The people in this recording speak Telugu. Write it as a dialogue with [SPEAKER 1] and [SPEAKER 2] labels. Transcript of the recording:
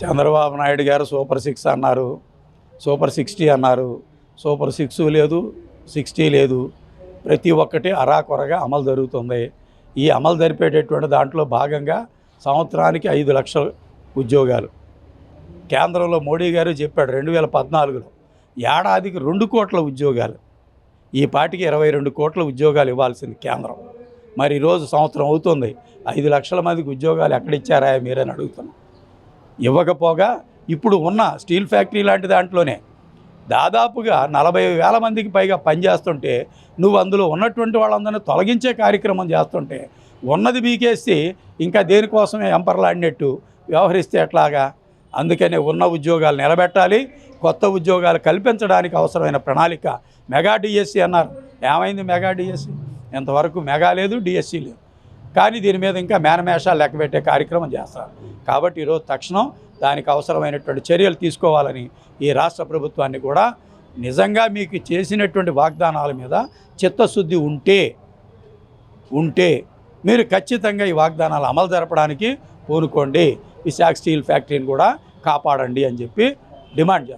[SPEAKER 1] చంద్రబాబు నాయుడు గారు సూపర్ సిక్స్ అన్నారు సూపర్ సిక్స్టీ అన్నారు. సూపర్ సిక్స్ లేదు సిక్స్టీ లేదు. ప్రతి ఒక్కటి అరాకొరగా అమలు జరుగుతుంది. ఈ అమలు జరిపేటటువంటి దాంట్లో భాగంగా సంవత్సరానికి ఐదు లక్షల ఉద్యోగాలు. కేంద్రంలో మోడీ గారు చెప్పాడు రెండు వేల పద్నాలుగులో ఏడాదికి రెండు కోట్ల ఉద్యోగాలు. ఈ పాటికి ఇరవై రెండు కోట్ల ఉద్యోగాలు ఇవ్వాల్సింది కేంద్రం. మరి ఈరోజు సంవత్సరం అవుతుంది ఐదు లక్షల మందికి ఉద్యోగాలు ఎక్కడిచ్చారా మీరని అడుగుతున్నాం. ఇవ్వకపోగా ఇప్పుడు ఉన్న స్టీల్ ఫ్యాక్టరీ లాంటి దాంట్లోనే దాదాపుగా నలభై వేల మందికి పైగా పనిచేస్తుంటే నువ్వు అందులో ఉన్నటువంటి వాళ్ళందరినీ తొలగించే కార్యక్రమం చేస్తుంటే ఉన్నది బీకేసి ఇంకా దేనికోసమే ఎంపర్లాడినట్టు వ్యవహరిస్తే ఎట్లాగా? అందుకనే ఉన్న ఉద్యోగాలు నిలబెట్టాలి కొత్త ఉద్యోగాలు కల్పించడానికి అవసరమైన ప్రణాళిక మెగా డిఎస్సి అన్నారు. ఏమైంది మెగా డిఎస్సి? ఇంతవరకు మెగా లేదు డిఎస్సి లేదు. కానీ దీని మీద ఇంకా మేనమేషాలు లెక్క పెట్టే కార్యక్రమం చేస్తారు. కాబట్టి ఈరోజు తక్షణం దానికి అవసరమైనటువంటి చర్యలు తీసుకోవాలని ఈ రాష్ట్ర ప్రభుత్వాన్ని కూడా నిజంగా మీకు చేసినటువంటి వాగ్దానాల మీద చిత్తశుద్ధి ఉంటే ఉంటే మీరు ఖచ్చితంగా ఈ వాగ్దానాలు అమలు జరపడానికి పూనుకోండి. విశాఖ స్టీల్ ఫ్యాక్టరీని కూడా కాపాడండి అని చెప్పి డిమాండ్ చేస్తారు